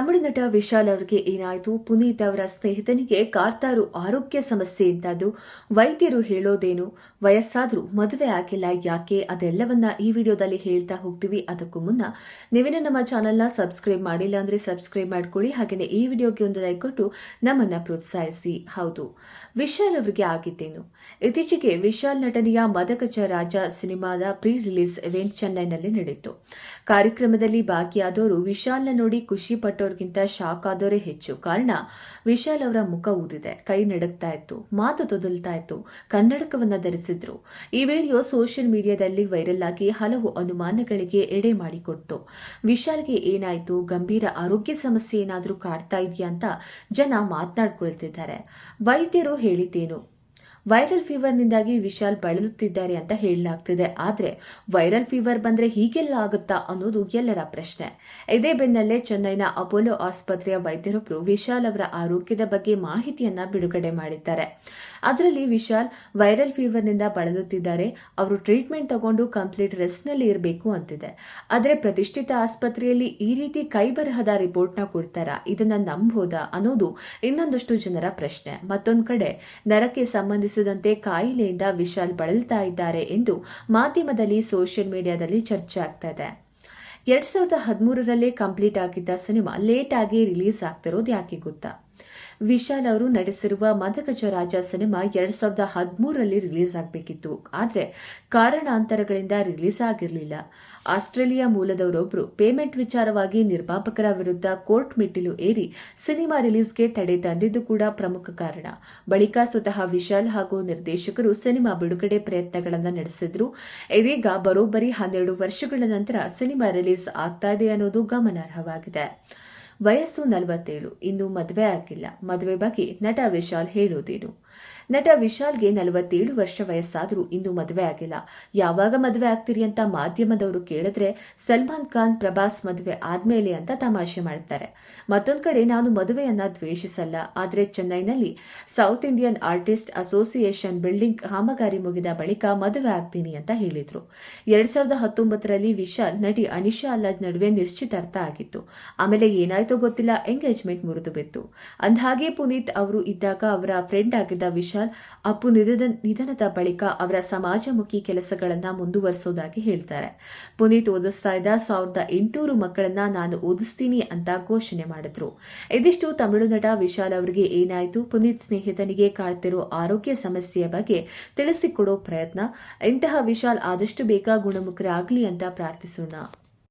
ತಮಿಳು ನಟ ವಿಶಾಲ್ ಅವರಿಗೆ ಏನಾಯಿತು? ಪುನೀತ್ ಅವರ ಸ್ನೇಹಿತನಿಗೆ ಕಾರ್ತಾರು ಆರೋಗ್ಯ ಸಮಸ್ಯೆ ಇದ್ದದ್ದು ವೈದ್ಯರು ಹೇಳೋದೇನು? ವಯಸ್ಸಾದರೂ ಮದುವೆ ಆಗಿಲ್ಲ ಯಾಕೆ? ಅದೆಲ್ಲವನ್ನ ಈ ವಿಡಿಯೋದಲ್ಲಿ ಹೇಳ್ತಾ ಹೋಗ್ತೀವಿ. ಅದಕ್ಕೂ ಮುನ್ನ ನೀವೇನು ನಮ್ಮ ಚಾನೆಲ್ನ ಸಬ್ಸ್ಕ್ರೈಬ್ ಮಾಡಿಲ್ಲ ಅಂದ್ರೆ ಸಬ್ಸ್ಕ್ರೈಬ್ ಮಾಡ್ಕೊಳ್ಳಿ. ಹಾಗೆಯೇ ಈ ವಿಡಿಯೋಗೆ ಒಂದು ಲೈಕ್ ಕೊಟ್ಟು ನಮ್ಮನ್ನ ಪ್ರೋತ್ಸಾಹಿಸಿ. ಹೌದು. ವಿಶಾಲ್ ಅವರಿಗೆ ಆಗಿದ್ದೇನು ಇತ್ತೀಚೆಗೆ ವಿಶಾಲ್ ನಟನೆಯ ಮದಕಚ ರಾಜ ಸಿನಿಮಾದ ಪ್ರೀ ರಿಲೀಸ್ ಇವೆಂಟ್ ಚೆನ್ನೈನಲ್ಲಿ ನಡೆಯಿತು. ಕಾರ್ಯಕ್ರಮದಲ್ಲಿ ಭಾಗಿಯಾದವರು ವಿಶಾಲ್ನ ನೋಡಿ ಖುಷಿ ಪಟ್ಟೋರ್ಗಿಂತ ಶಾಕ್ ಆದವರೇ ಹೆಚ್ಚು. ಕಾರಣ, ವಿಶಾಲ್ ಅವರ ಮುಖ ಊದಿದೆ. ಕೈ ನಡುಗ್ತಾ ಇತ್ತು. ಮಾತು ತೊದಲ್ತಾ ಇತ್ತು. ಕನ್ನಡಕವನ್ನ ಧರಿಸಿದ್ರು. ಈ ವಿಡಿಯೋ ಸೋಷಿಯಲ್ ಮೀಡಿಯಾದಲ್ಲಿ ವೈರಲ್ ಆಗಿ ಹಲವು ಅನುಮಾನಗಳಿಗೆ ಎಡೆ ಮಾಡಿಕೊಡ್ತು. ವಿಶಾಲ್ಗೆ ಏನಾಯ್ತು? ಗಂಭೀರ ಆರೋಗ್ಯ ಸಮಸ್ಯೆ ಏನಾದರೂ ಕಾಡ್ತಾ ಇದೆಯಾ ಅಂತ ಜನ ಮಾತನಾಡ್ಕೊಳ್ತಿದ್ದಾರೆ. ವೈದ್ಯರು ಹೇಳಿದ್ದೇನು? ವೈರಲ್ ಫೀವರ್ನಿಂದಾಗಿ ವಿಶಾಲ್ ಬಳಲುತ್ತಿದ್ದಾರೆ ಅಂತ ಹೇಳಲಾಗ್ತಿದೆ. ಆದರೆ ವೈರಲ್ ಫೀವರ್ ಬಂದ್ರೆ ಹೀಗೆಲ್ಲ ಆಗುತ್ತಾ ಅನ್ನೋದು ಎಲ್ಲರ ಪ್ರಶ್ನೆ. ಇದೇ ಬೆನ್ನಲ್ಲೇ ಚೆನ್ನೈನ ಅಪೋಲೋ ಆಸ್ಪತ್ರೆಯ ವೈದ್ಯರೊಬ್ಬರು ವಿಶಾಲ್ ಅವರ ಆರೋಗ್ಯದ ಬಗ್ಗೆ ಮಾಹಿತಿಯನ್ನ ಬಿಡುಗಡೆ ಮಾಡಿದ್ದಾರೆ. ಅದರಲ್ಲಿ ವಿಶಾಲ್ ವೈರಲ್ ಫೀವರ್ನಿಂದ ಬಳಲುತ್ತಿದ್ದಾರೆ. ಅವರು ಟ್ರೀಟ್ಮೆಂಟ್ ತಗೊಂಡು ಕಂಪ್ಲೀಟ್ ರೆಸ್ಟ್ನಲ್ಲಿ ಇರಬೇಕು ಅಂತಿದೆ. ಆದರೆ ಪ್ರತಿಷ್ಠಿತ ಆಸ್ಪತ್ರೆಯಲ್ಲಿ ಈ ರೀತಿ ಕೈಬರಹದ ರಿಪೋರ್ಟ್ನ ಕೊಡ್ತಾರಾ? ಇದನ್ನ ನಂಬೋದಾ ಅನ್ನೋದು ಇನ್ನೊಂದಷ್ಟು ಜನರ ಪ್ರಶ್ನೆ. ಮತ್ತೊಂದು ಕಡೆ ನರಕ್ಕೆ ಸಂಬಂಧಿಸಿದಂತೆ ಕಾಯಿಲೆಯಿಂದ ವಿಶಾಲ್ ಬಳಲ್ತಾ ಇದ್ದಾರೆ ಎಂದು ಮಾಧ್ಯಮದಲ್ಲಿ ಸೋಷಿಯಲ್ ಮೀಡಿಯಾದಲ್ಲಿ ಚರ್ಚೆ ಆಗ್ತಾ ಇದೆ ಎರಡ್ ಸಾವಿರದ ಹದಿಮೂರರಲ್ಲೇ ಕಂಪ್ಲೀಟ್ ಆಗಿದ್ದ ಸಿನಿಮಾ ಲೇಟ್ ಆಗಿ ರಿಲೀಸ್ ಆಗ್ತಿರೋದು ಯಾಕೆ ಗೊತ್ತಾ? ವಿಶಾಲ್ ಅವರು ನಡೆಸಿರುವ ಮದಗಜ ರಾಜ ಸಿನಿಮಾ ಎರಡ್ ಸಾವಿರದ ಹದಿಮೂರರಲ್ಲಿ ರಿಲೀಸ್ ಆಗಬೇಕಿತ್ತು. ಆದರೆ ಕಾರಣಾಂತರಗಳಿಂದ ರಿಲೀಸ್ ಆಗಿರಲಿಲ್ಲ. ಆಸ್ಟ್ರೇಲಿಯಾ ಮೂಲದವರೊಬ್ಬರು ಪೇಮೆಂಟ್ ವಿಚಾರವಾಗಿ ನಿರ್ಮಾಪಕರ ವಿರುದ್ಧ ಕೋರ್ಟ್ ಮೆಟ್ಟಿಲು ಏರಿ ಸಿನಿಮಾ ರಿಲೀಸ್ಗೆ ತಡೆ ತಂದಿದ್ದು ಕೂಡ ಪ್ರಮುಖ ಕಾರಣ. ಬಳಿಕ ಸ್ವತಃ ವಿಶಾಲ್ ಹಾಗೂ ನಿರ್ದೇಶಕರು ಸಿನಿಮಾ ಬಿಡುಗಡೆ ಪ್ರಯತ್ನಗಳನ್ನು ನಡೆಸಿದ್ರು. ಇದೀಗ ಬರೋಬ್ಬರಿ ಹನ್ನೆರಡು ವರ್ಷಗಳ ನಂತರ ಸಿನಿಮಾ ರಿಲೀಸ್ ಆಗ್ತಾ ಇದೆ ಅನ್ನೋದು ಗಮನಾರ್ಹವಾಗಿದೆ. ವಯಸ್ಸು ನಲವತ್ತೇಳು. ಇನ್ನು ಮದುವೆ ಆಗಿಲ್ಲ. ಮದುವೆ ಬಗ್ಗೆ ನಟ ವಿಶಾಲ್ ಹೇಳೋದೇನು? ನಟ ವಿಶಾಲ್ಗೆ ನಲವತ್ತೇಳು ವರ್ಷ ವಯಸ್ಸಾದರೂ ಇನ್ನೂ ಮದುವೆ ಆಗಿಲ್ಲ. ಯಾವಾಗ ಮದುವೆ ಆಗ್ತೀರಿ ಅಂತ ಮಾಧ್ಯಮದವರು ಕೇಳಿದ್ರೆ ಸಲ್ಮಾನ್ ಖಾನ್, ಪ್ರಭಾಸ್ ಮದುವೆ ಆದ್ಮೇಲೆ ಅಂತ ತಮಾಷೆ ಮಾಡ್ತಾರೆ. ಮತ್ತೊಂದು ಕಡೆ ನಾನು ಮದುವೆಯನ್ನ ದ್ವೇಷಿಸಲ್ಲ. ಆದರೆ ಚೆನ್ನೈನಲ್ಲಿ south Indian artist association building ಕಾಮಗಾರಿ ಮುಗಿದ ಬಳಿಕ ಮದುವೆ ಆಗ್ತೀನಿ ಅಂತ ಹೇಳಿದ್ರು. ಎರಡ್ ಸಾವಿರದ ಹತ್ತೊಂಬತ್ತರಲ್ಲಿ ವಿಶಾಲ್ ನಟಿ ಅನಿಶಾ ಅಲ್ಲಾಜ್ ನಡುವೆ ನಿಶ್ಚಿತಾರ್ಥ ಆಗಿತ್ತು. ಆಮೇಲೆ ಏನಾಯ್ತೋ ಗೊತ್ತಿಲ್ಲ, ಎಂಗೇಜ್ಮೆಂಟ್ ಮುರಿದು ಬಿತ್ತು. ಅಂದಹಾಗೆ ಪುನೀತ್ ಅವರು ಇದ್ದಾಗ ಅವರ ಫ್ರೆಂಡ್ ಆಗಿದ್ದ ವಿಶಾಲ್ ಅಪ್ಪು ನಿಧನ, ನಿಧನದ ಬಳಿಕ ಅವರ ಸಮಾಜಮುಖಿ ಕೆಲಸಗಳನ್ನ ಮುಂದುವರಿಸೋದಾಗಿ ಹೇಳ್ತಾರೆ. ಪುನೀತ್ ಓದಿಸ್ತಾ ಇದ್ದ ಸಾವಿರದ ಎಂಟುನೂರು ಮಕ್ಕಳನ್ನ ನಾನು ಓದಿಸ್ತೀನಿ ಅಂತ ಘೋಷಣೆ ಮಾಡಿದ್ರು. ಇದಿಷ್ಟು ತಮಿಳು ನಟ ವಿಶಾಲ್ ಅವರಿಗೆ ಏನಾಯಿತು? ಪುನೀತ್ ಸ್ನೇಹಿತನಿಗೆ ಕಾಡ್ತಿರೋ ಆರೋಗ್ಯ ಸಮಸ್ಯೆಯ ಬಗ್ಗೆ ತಿಳಿಸಿಕೊಡೋ ಪ್ರಯತ್ನ. ಇಂತಹ ವಿಶಾಲ್ ಆದಷ್ಟು ಬೇಗ ಗುಣಮುಖರಾಗ್ಲಿ ಅಂತ ಪ್ರಾರ್ಥಿಸೋಣ.